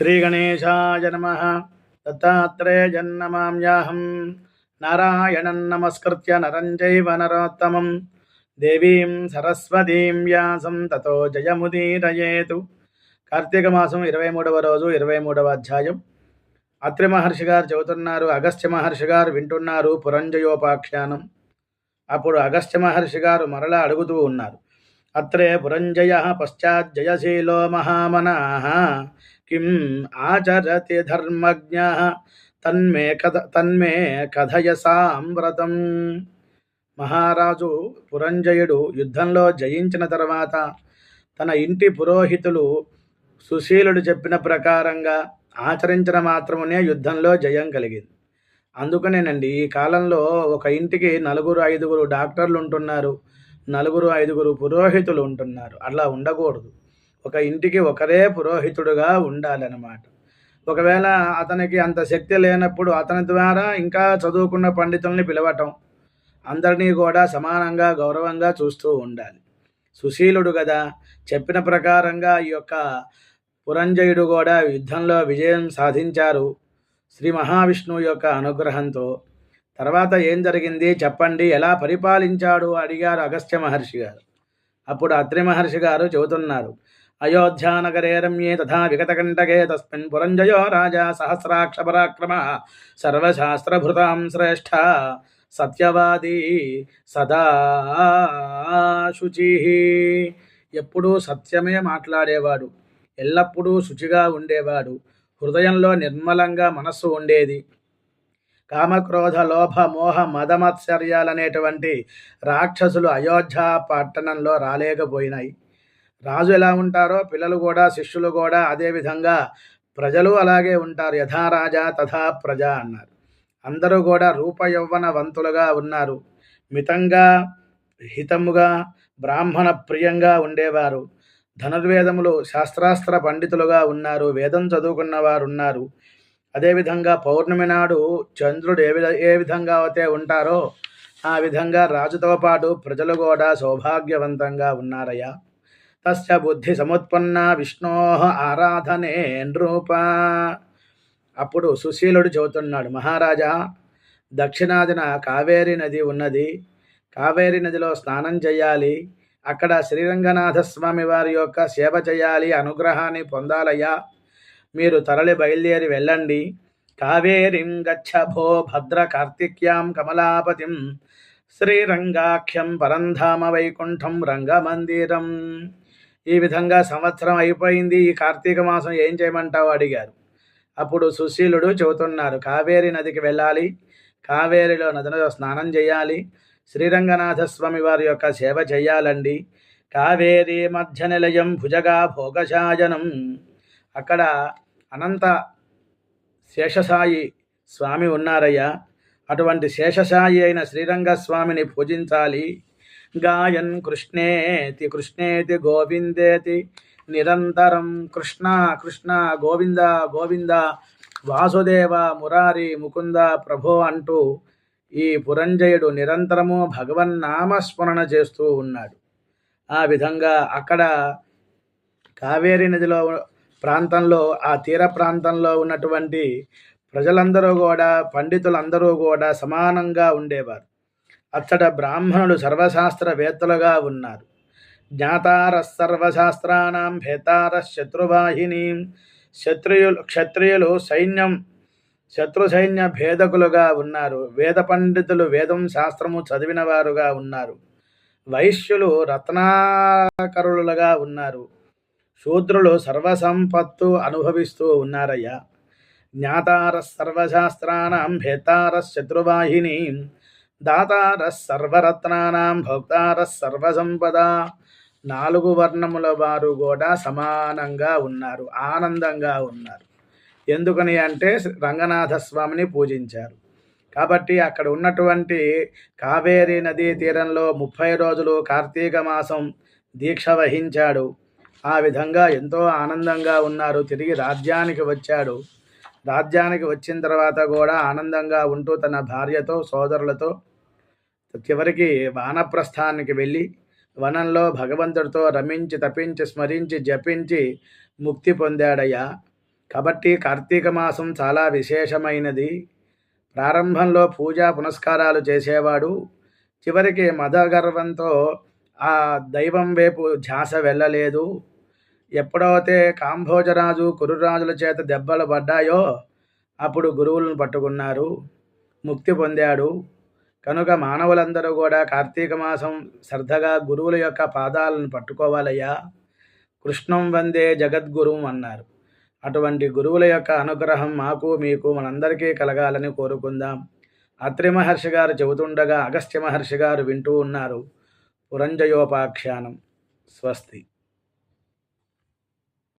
శ్రీగణేశాయ నమ దత్తాత్రేయన్నమామ్యాహం నారాయణం నమస్కృత్య నరం చైవ నరోత్తమం దేవీం సరస్వతీం వ్యాసం తతో జయముదీరయేతు కార్తీక మాసం ఇరవై మూడవ రోజు ఇరవై మూడవ అధ్యాయం। అత్రి మహర్షి గారు చెబుతున్నారు అగస్త్య మహర్షి గారు వింటున్నారు పురంజయోపాఖ్యానం। అప్పుడు అగస్త్య మహర్షి గారు మరలా అడుగుతూ ఉన్నారు అత్రే పురంజయ పశ్చాజ్జయశీలో మహామనా। కిం ఆచరతి ధర్మజ్ఞ తన్మే కథ తన్మే కథయ సాంవ్రతం మహారాజు పురంజయుడు యుద్ధంలో జయించిన తర్వాత తన ఇంటి పురోహితులు సుశీలుడు చెప్పిన ప్రకారంగా ఆచరించిన మాత్రమునే యుద్ధంలో జయం కలిగింది. అందుకనేనండి ఈ కాలంలో ఒక ఇంటికి నలుగురు ఐదుగురు డాక్టర్లు ఉంటున్నారు నలుగురు ఐదుగురు పురోహితులు ఉంటున్నారు. అలా ఉండకూడదు. ఒక ఇంటికి ఒకరే పురోహితుడుగా ఉండాలన్నమాట. ఒకవేళ అతనికి అంత శక్తి లేనప్పుడు అతని ద్వారా ఇంకా చదువుకున్న పండితుల్ని పిలవటం అందరినీ కూడా సమానంగా గౌరవంగా చూస్తూ ఉండాలి. సుశీలుడు కదా చెప్పిన ప్రకారంగా ఈ యొక్క పురంజయుడు కూడా యుద్ధంలో విజయం సాధించారు. శ్రీ మహావిష్ణువు యొక్క అనుగ్రహంతో. తర్వాత ఏం జరిగింది చెప్పండి ఎలా పరిపాలించాడు? అడిగారు అగస్త్య మహర్షి గారు. అప్పుడు అత్రి మహర్షి గారు చెబుతున్నారు అయోధ్యానగరే రమ్యే తథా విగతకంటకే తస్మిన్ పురంజయో రాజా సహస్రాక్ష పరాక్రమ సర్వశాస్త్రభృతాం శ్రేష్ఠ. సత్యవాది సదా శుచి. ఎప్పుడూ సత్యమే మాట్లాడేవాడు. ఎల్లప్పుడూ శుచిగా ఉండేవాడు. హృదయంలో నిర్మలంగా మనస్సు ఉండేది. కామక్రోధ లోభ మోహ మదమత్సర్యాలనేటువంటి రాక్షసులు అయోధ్య పట్టణంలో రాలేకపోయినాయి. రాజు ఎలా ఉంటారో పిల్లలు కూడా శిష్యులు కూడా అదేవిధంగా ప్రజలు అలాగే ఉంటారు. యథారాజా తథా ప్రజ అన్నారు. అందరూ కూడా రూపయౌవనవంతులుగా ఉన్నారు. మితంగా హితముగా బ్రాహ్మణ ప్రియంగా ఉండేవారు. ధనుర్వేదములు శాస్త్రాస్త్ర పండితులుగా ఉన్నారు. వేదం చదువుకున్న వారు ఉన్నారు అదేవిధంగా పౌర్ణమి నాడు చంద్రుడు ఏ విధ ఏ విధంగా అయితే ఉంటారో ఆ విధంగా రాజుతో పాటు ప్రజలు కూడా సౌభాగ్యవంతంగా ఉన్నారయ్యా. తస్య బుద్ధి సముత్పన్న విష్ణో ఆరాధనే నృప. అప్పుడు సుశీలుడు చెబుతున్నాడు మహారాజా దక్షిణాదిన కావేరి నది ఉన్నది. కావేరి నదిలో స్నానం చేయాలి అక్కడ శ్రీరంగనాథ స్వామి వారి యొక్క సేవ చేయాలి అనుగ్రహాన్ని పొందాలయ్యా. మీరు తరలి బయలుదేరి వెళ్ళండి. కావేరీం గచ్చ భో భద్ర కార్తిక్యాం కమలాపతిం శ్రీరంగాఖ్యం పరంధామ వైకుంఠం రంగమందిరం. ఈ విధంగా సంవత్సరం అయిపోయింది ఈ కార్తీక మాసం ఏం చేయమంటావు అడిగారు. అప్పుడు సుశీలుడు చెబుతున్నారు కావేరి నదికి వెళ్ళాలి కావేరిలో నదిలో స్నానం చేయాలి శ్రీరంగనాథ స్వామి వారి యొక్క సేవ చేయాలండి కావేరి మధ్య నిలయం భుజగా భోగశాయనం అక్కడ అనంత శేషసాయి స్వామి ఉన్నారయ్యా అటువంటి శేషసాయి అయిన శ్రీరంగస్వామిని పూజించాలి గాయన్ కృష్ణేతి కృష్ణేతి గోవిందేతి. నిరంతరం కృష్ణ కృష్ణ గోవింద గోవింద. వాసుదేవ మురారి ముకుంద ప్రభో అంటూ ఈ పురంజయుడు నిరంతరము భగవన్నామస్మరణ చేస్తూ ఉన్నాడు. ఆ విధంగా అక్కడ కావేరి నదిలో ప్రాంతంలో ఆ తీర ప్రాంతంలో ఉన్నటువంటి ప్రజలందరూ కూడా పండితులందరూ కూడా సమానంగా ఉండేవారు. అచ్చట బ్రాహ్మణులు సర్వశాస్త్రవేత్తలుగా ఉన్నారు. జ్ఞాతార సర్వశాస్త్రానాం భేతార శత్రువాహిని. క్షత్రియులు క్షత్రియులు సైన్యం శత్రు సైన్య భేదకులుగా ఉన్నారు. వేద పండితులు వేదం శాస్త్రము చదివిన వారుగా ఉన్నారు. వైశ్యులు రత్నాకరులుగా ఉన్నారు. శూద్రులు సర్వసంపత్తు అనుభవిస్తూ ఉన్నారయ్యా. జ్ఞాతార సర్వశాస్త్రాణం భేతార శత్రువాహిని. దాతార సర్వరత్నానాం భోక్తార సర్వసంపద. నాలుగు వర్ణముల వారు కూడా సమానంగా ఉన్నారు ఆనందంగా ఉన్నారు. ఎందుకని అంటే రంగనాథ స్వామిని పూజించారు. కాబట్టి అక్కడ ఉన్నటువంటి కావేరీ నదీ తీరంలో ముప్పై రోజులు కార్తీక మాసం దీక్ష వహించాడు. ఆ విధంగా ఎంతో ఆనందంగా ఉన్నారు. తిరిగి రాజ్యానికి వచ్చాడు. రాజ్యానికి వచ్చిన తర్వాత కూడా ఆనందంగా ఉంటూ తన భార్యతో సోదరులతో చివరికి వానప్రస్థానికి వెళ్ళి వనంలో భగవంతుడితో రమించి తపించి స్మరించి జపించి ముక్తి పొందాడయ్యా. కాబట్టి కార్తీక మాసం చాలా విశేషమైనది. ప్రారంభంలో పూజా పునస్కారాలు చేసేవాడు. చివరికి మదగర్వంతో ఆ దైవం వైపు ధ్యాస వెళ్ళలేదు. ఎప్పుడైతే కాంభోజరాజు కురురాజుల చేత దెబ్బలు పడ్డాయో అప్పుడు గురువులను పట్టుకున్నారు. ముక్తి పొందాడు. కనుక మానవులందరూ కూడా కార్తీక మాసం శ్రద్ధగా గురువుల యొక్క పాదాలను పట్టుకోవాలయ్యా. కృష్ణం వందే జగద్గురుం అన్నారు. అటువంటి గురువుల యొక్క అనుగ్రహం మాకు మీకు మనందరికీ కలగాలని కోరుకుందాం. అత్రి మహర్షి గారు చెబుతుండగా అగస్త్య మహర్షి గారు వింటూ ఉన్నారు. పురంజయోపాఖ్యానం. స్వస్తి.